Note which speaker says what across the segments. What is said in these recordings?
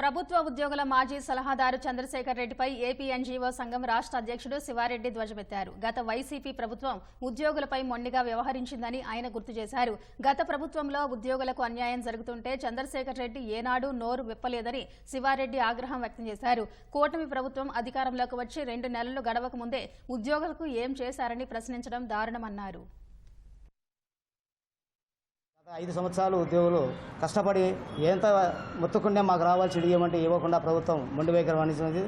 Speaker 1: ప్రభుత్వ ఉద్యోగుల మాజీ సలహాదారు చంద్రశేఖర్ రెడ్డిపై ఏపీ ఎన్జీఓ సంఘం రాష్ట్ర అధ్యక్షుడు శివారెడ్డి ధ్వజమెత్తారు. గత వైసీపీ ప్రభుత్వం ఉద్యోగులపై మొండిగా వ్యవహరించిందని ఆయన గుర్తు చేశారు. గత ప్రభుత్వంలో ఉద్యోగులకు అన్యాయం జరుగుతుంటే చంద్రశేఖర్ రెడ్డి ఏనాడు నోరు విప్పలేదని శివారెడ్డి ఆగ్రహం వ్యక్తం చేశారు. కూటమి ప్రభుత్వం అధికారంలోకి వచ్చి రెండు నెలలు గడవక ముందే ఉద్యోగులకు ఏం చేశారని ప్రశ్నించడం దారుణమన్నారు.
Speaker 2: ఐదు సంవత్సరాలు ఉద్యోగులు కష్టపడి ఎంత మొత్తుకుంటే మాకు రావాల్సి ఇవ్వమంటే ఇవ్వకుండా ప్రభుత్వం మొండి వైఖరి వహించినది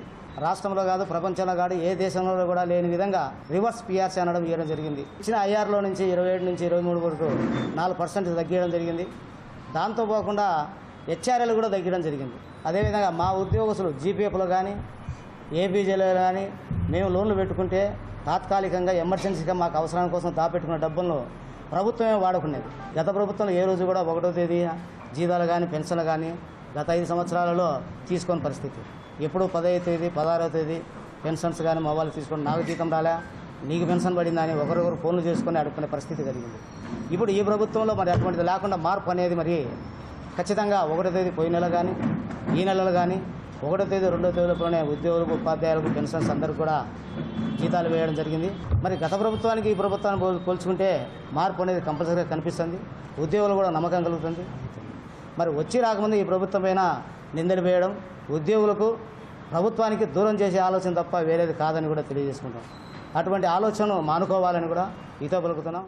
Speaker 2: రాష్ట్రంలో కాదు ప్రపంచంలో కాదు ఏ దేశంలో కూడా లేని విధంగా రివర్స్ పిఆర్సీ అనడం ఇవ్వడం జరిగింది. ఇచ్చిన ఐఆర్లో నుంచి ఇరవై ఏడు నుంచి ఇరవై మూడు వరకు నాలుగు పర్సెంట్ తగ్గించడం జరిగింది. దాంతో పోకుండా హెచ్ఆర్ఎల్ కూడా తగ్గడం జరిగింది. అదేవిధంగా మా ఉద్యోగస్తులు జీపీఎఫ్లో కానీ ఏపీజేలో కానీ మేము లోన్లు పెట్టుకుంటే తాత్కాలికంగా ఎమర్జెన్సీగా మాకు అవసరం కోసం దాపెట్టుకున్న డబ్బులను ప్రభుత్వమే వాడుకునేది. గత ప్రభుత్వంలో ఏ రోజు కూడా ఒకటో తేదీ జీతాలు కానీ పెన్షన్లు కానీ గత ఐదు సంవత్సరాలలో తీసుకొని పరిస్థితి. ఎప్పుడు పదహైదు తేదీ పదహారో తేదీ పెన్షన్స్ కానీ మొబైల్ తీసుకొని నాకు జీతం రాలే నీకు పెన్షన్ పడిందా అని ఒకరొకరు ఫోన్లు చేసుకొని అడుక్కునే పరిస్థితి కలిగింది. ఇప్పుడు ఈ ప్రభుత్వంలో మరి అటువంటిది లేకుండా మార్పు అనేది మరి ఖచ్చితంగా ఒకటో తేదీ పోయిన నెల కానీ ఈ నెలలో కానీ ఒకటో తేదీ రెండో తేదీలోనే ఉద్యోగులకు ఉపాధ్యాయులకు పెన్షన్స్ అందరికీ కూడా జీతాలు వేయడం జరిగింది. మరి గత ప్రభుత్వానికి ఈ ప్రభుత్వాన్ని పోల్- పోల్చుకుంటే మార్పు అనేది కంపల్సరీగా కనిపిస్తుంది. ఉద్యోగులు కూడా నమ్మకం కలుగుతుంది. మరి వచ్చి రాకముందు ఈ ప్రభుత్వం పైన నిందలు వేయడం ఉద్యోగులకు ప్రభుత్వానికి దూరం చేసే ఆలోచన తప్ప వేరేది కాదని కూడా తెలియజేసుకుంటాం అటువంటి ఆలోచనను మానుకోవాలని కూడా ఈతో పలుకుతున్నాం.